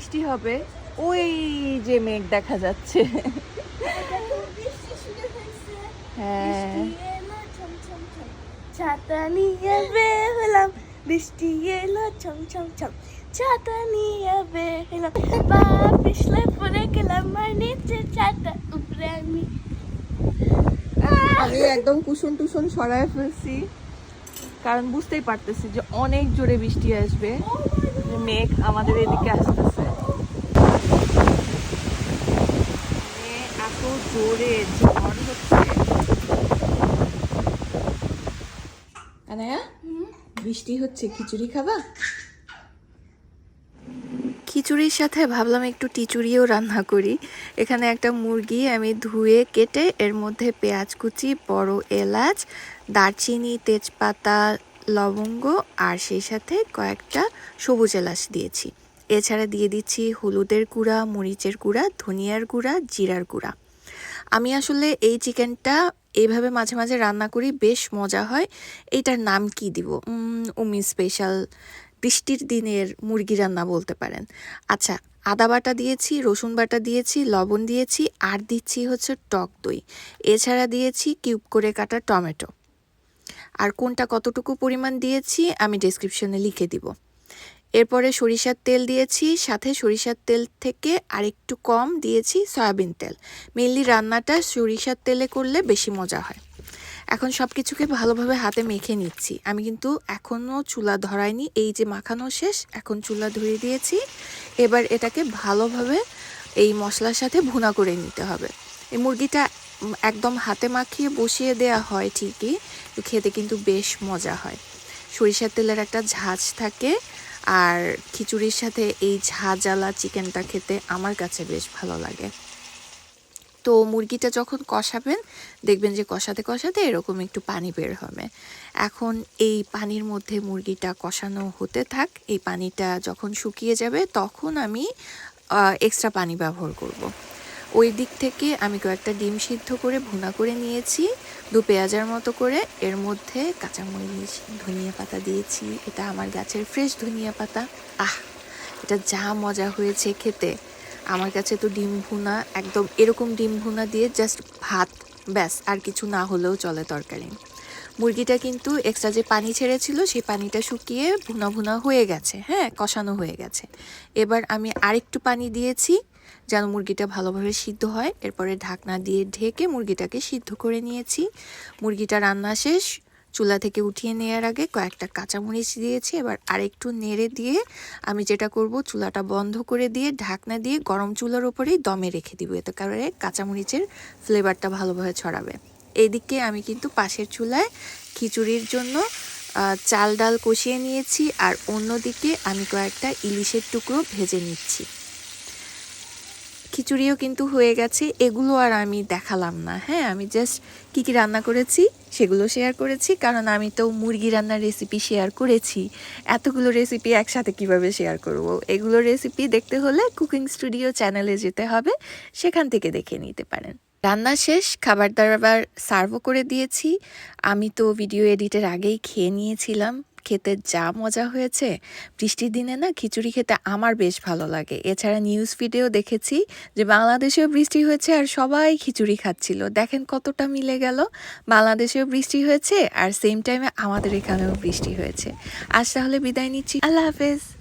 বৃষ্টি হবে ওই যে মেঘ দেখা যাচ্ছে। হ্যাঁ। ছাতা নিয়ে বের হলাম বৃষ্টি এলো ছম ছম ছম। ছাতা নিয়ে বের হলাম পা পিছলে পড়ে গেলাম আর নিচে ছাতা উপরে আমি। আমি একদম কুশন টুসন সরায় ফেলছি কারণ বুঝতেই পারতেছি যে অনেক জোরে বৃষ্টি আসবে মেঘ আমাদের এদিকে আসতেছে মানে এত জোরে ঝড় হচ্ছে। আনায়া বৃষ্টি হচ্ছে খিচুড়ি খাবা? খিচুড়ির সাথে ভাবলাম একটু টিচুড়িও রান্না করি। এখানে একটা মুরগি আমি ধুয়ে কেটে এর মধ্যে পেঁয়াজ কুচি বড় এলাচ দারচিনি তেজপাতা লবঙ্গ আর সেই সাথে কয়েকটা সবুজ এলাচ দিয়েছি। এছাড়া দিয়ে দিচ্ছি হলুদের গুঁড়া মরিচের গুঁড়া ধনিয়ার গুঁড়া জিরার গুঁড়া। আমি আসলে এই চিকেনটা এইভাবে মাঝে মাঝে রান্না করি বেশ মজা হয়। এইটার নাম কি দিব? উম, স্পেশাল বৃষ্টির দিনের মুরগি রান্না বলতে পারেন। আচ্ছা আদা বাটা দিয়েছি রসুন বাটা দিয়েছি লবণ দিয়েছি আর দিচ্ছি হচ্ছে টক দই। এছাড়া দিয়েছি কিউব করে কাটা টমেটো। আর কোনটা কতটুকু পরিমাণ দিয়েছি আমি ডেসক্রিপশনে লিখে দিব। এরপরে সরিষার তেল দিয়েছি, সাথে সরিষার তেল থেকে আরেকটু কম দিয়েছি সয়াবিন তেল। মেনলি রান্নাটা সরিষার তেলে করলে বেশি মজা হয়। এখন সব কিছুকে ভালোভাবে হাতে মেখে নিচ্ছি। আমি কিন্তু এখনও চুলা ধরাইনি, এই যে মাখানো শেষ, এখন চুলা ধরিয়ে দিয়েছি। এবার এটাকে ভালোভাবে এই মশলার সাথে ভুনা করে নিতে হবে। এই মুরগিটা একদম হাতে মাখিয়ে বসিয়ে দেয়া হয় ঠিকই খেতে কিন্তু বেশ মজা হয়। সরিষার তেলের একটা ঝাঁজ থাকে আর খিচুড়ির সাথে এই ঝাঁঝালা চিকেনটা খেতে আমার কাছে বেশ ভালো লাগে তো মুরগিটা যখন কষাবেন, দেখবেন যে কষাতে কষাতে এরকম একটু পানি বের হবে এখন এই পানির মধ্যে মুরগিটা কষানো হতে থাক, এই পানিটা যখন শুকিয়ে যাবে তখন আমি এক্সট্রা পানি ব্যবহার করব। ওই দিক থেকে আমি কয়েকটা ডিম সিদ্ধ করে ভুনা করে নিয়েছি। দু পেঁয়াজের মতো করে। এর মধ্যে কাঁচামরিচ, ধনিয়া পাতা দিয়েছি। এটা আমার গাছের ফ্রেশ ধনিয়া পাতা। আহ, এটা যা মজা হয়েছে খেতে। আমার কাছে তো ডিম ভুনা, একদম এরকম ডিম ভুনা দিয়ে জাস্ট ভাত, ব্যাস, আর কিছু না হলেও চলে তরকারি। মুরগিটা কিন্তু এক্সট্রা যে পানি ছেড়েছিল, সেই পানিটা শুকিয়ে ভুনা ভুনা হয়ে গেছে। হ্যাঁ কষানো হয়ে গেছে। এবার আমি আরেকটু পানি দিয়েছি। যেন মুরগিটা ভালোভাবে সিদ্ধ হয়। এরপরে ঢাকনা দিয়ে ঢেকে মুরগিটাকে সিদ্ধ করে নিয়েছি। মুরগিটা রান্না শেষ। চুলা থেকে উঠিয়ে নেওয়ার আগে কয়েকটা কাঁচামরিচ দিয়েছি। এবার আরেকটু নেড়ে দিয়ে আমি যেটা করব, চুলাটা বন্ধ করে দিয়ে ঢাকনা দিয়ে গরম চুলার ওপরেই দমে রেখে দিব। এতে কারণে কাঁচামরিচের ফ্লেভারটা ভালোভাবে ছড়াবে। এইদিকে আমি কিন্তু পাশের চুলায় খিচুড়ির জন্য চাল ডাল কষিয়ে নিয়েছি। আর অন্যদিকে আমি কয়েকটা ইলিশের টুকরো ভেজে নিচ্ছি। খিচুড়িও কিন্তু হয়ে গেছে, এগুলো আর আমি দেখালাম না। হ্যাঁ আমি জাস্ট কী কী রান্না করেছি সেগুলো শেয়ার করেছি, কারণ আমি তো মুরগি রান্নার রেসিপি শেয়ার করেছি। এতগুলো রেসিপি একসাথে কীভাবে শেয়ার করব? এগুলো রেসিপি দেখতে হলে কুকিং স্টুডিও চ্যানেলে যেতে হবে, সেখান থেকে দেখে নিতে পারেন। রান্না শেষ, খাবার দাবার সার্ভও করে দিয়েছি। আমি তো ভিডিও এডিটের আগেই খেয়ে নিয়েছিলাম। খেতে যা মজা হয়েছে, বৃষ্টির দিনে না খিচুড়ি খেতে আমার বেশ ভালো লাগে। এছাড়া নিউজ ফিডেও দেখেছি যে বাংলাদেশেও বৃষ্টি হয়েছে আর সবাই খিচুড়ি খাচ্ছিল। দেখেন কতটা মিলে গেল। বাংলাদেশেও বৃষ্টি হয়েছে আর সেম টাইমে আমাদের এখানেও বৃষ্টি হয়েছে। আজ তাহলে বিদায় নিচ্ছি। আল্লাহ হাফেজ।